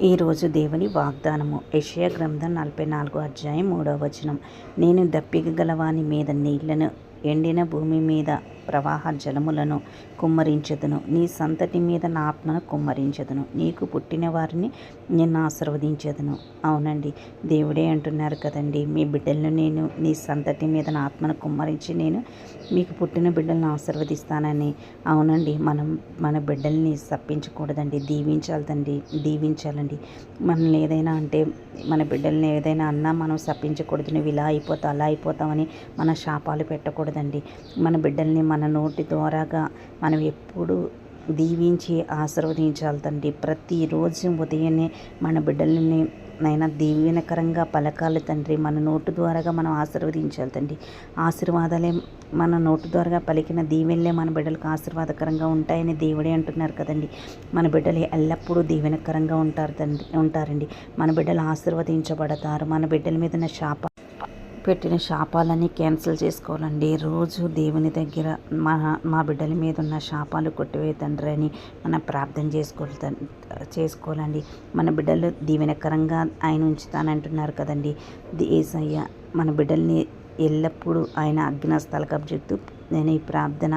ఈరోజు దేవుని వాగ్దానము. యెషయా గ్రంథం నలభై నాలుగు అధ్యాయం మూడవ వచనం. నేను దప్పిక గలవాని మీద నీళ్ళను ఎండిన భూమి మీద ప్రవాహ జలములను కుమ్మరించదును. నీ సంతటి మీద నా ఆత్మను కుమ్మరించదును. నీకు పుట్టిన వారిని నేను ఆశీర్వదించదును. అవునండి దేవుడే అంటున్నారు కదండి మీ బిడ్డలను నేను నీ సంతటి మీద నా ఆత్మను కుమ్మరించి నేను మీకు పుట్టిన బిడ్డలను ఆశీర్వదిస్తానని. అవునండి మనం మన బిడ్డల్ని సప్పించకూడదండి దీవించాలండి దీవించాలండి. మనల్ని ఏదైనా అంటే మన బిడ్డల్ని ఏదైనా అన్నా మనం సప్పించకూడదు నువ్వు ఇలా అయిపోతావు అలా అయిపోతావని మన శాపాలు పెట్టకూడదండి. మన బిడ్డల్ని మన నోటి ద్వారాగా మనం ఎప్పుడు దీవించి ఆశీర్వదించాలి తండ్రి. ప్రతిరోజు ఉదయాన్నే మన బిడ్డలని నైనా దీవెనకరంగా పలకాలి తండ్రి. మన నోటు ద్వారాగా మనం ఆశీర్వదించాలి తండ్రి. ఆశీర్వాదాలే మన నోటు ద్వారా పలికిన దీవెనలే మన బిడ్డలకు ఆశీర్వాదకరంగా ఉంటాయని దేవుడే అంటున్నారు కదండి. మన బిడ్డలు ఎల్లప్పుడూ దీవెనకరంగా ఉంటారు తండ్రి ఉంటారండి. మన బిడ్డలు ఆశీర్వదించబడతారు. మన బిడ్డల మీద శాప పెట్టిన శాపాలన్నీ క్యాన్సిల్ చేసుకోవాలండి. రోజు దేవుని దగ్గర మా మా బిడ్డల మీద ఉన్న శాపాలు కొట్టివే తండ్రి అని మనం ప్రార్థన చేసుకోవాలి చేసుకోవాలండి. మన బిడ్డలు దీవెనకరంగా ఆయన ఉంచుతానంటున్నారు కదండి. ఏసయ్య మన బిడ్డల్ని ఎల్లప్పుడూ ఆయన అగ్ని స్థలకబ్జెక్టు నేను ఈ ప్రార్థన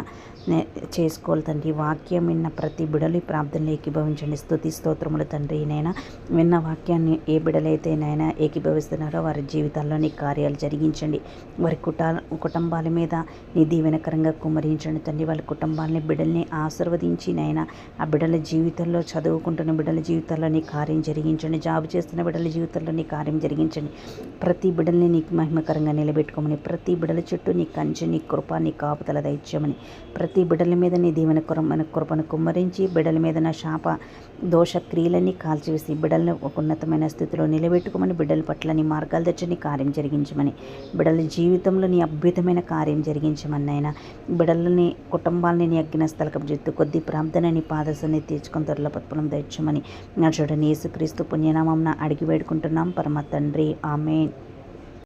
చేసుకోవాలి తండ్రి. వాక్యం విన్న ప్రతి బిడలు ఈ ప్రార్థనలు ఏకీభవించండి. స్థుతి స్తోత్రములు తండ్రి నైనా విన్న వాక్యాన్ని ఏ బిడలైతే నైనా ఏకీభవిస్తున్నారో వారి జీవితాల్లో నీ కార్యాలు జరిగించండి. వారి కుటా కుటుంబాల మీద నీ దీవెనకరంగా కుమరించండి తండ్రి. వాళ్ళ కుటుంబాలని బిడల్ని ఆశీర్వదించి నైనా ఆ బిడల జీవితంలో చదువుకుంటున్న బిడ్డల జీవితాల్లో నీ కార్యం జరిగించండి. జాబ్ చేస్తున్న బిడల జీవితంలో నీ కార్యం జరిగించండి. ప్రతి బిడల్ని నీకు మహిమకరంగా నిలబెట్టుకోమని ప్రతి బిడ్డల చుట్టూ నీ కంచె నీ కృప నీ కాపుదల దైత్యమని. ప్రతి బిడ్డల మీద నీ దీవెన కురమైన కృపను కుమ్మరించి బిడ్డల మీద నా శాప దోష క్రియలన్నీ కాల్చివేసి బిడ్డలను ఒక ఉన్నతమైన స్థితిలో నిలబెట్టుకోమని బిడ్డల పట్ల నీ మార్గాలు తెచ్చి నీ కార్యం జరిగించమని బిడ్డల జీవితంలో నీ అద్భుతమైన కార్యం జరిగించమని నాయన. బిడ్డలని కుటుంబాలని నీ అగ్గిన స్థలకం చెప్తూ కొద్ది ప్రార్థన నీ పాదశాన్ని తీర్చుకొని త్వరలో పత్పలం తెచ్చమని నా చూడని యేసుక్రీస్తు పుణ్యనామం అడిగి వేడుకుంటున్నాం. పరమ తండ్రి. ఆమె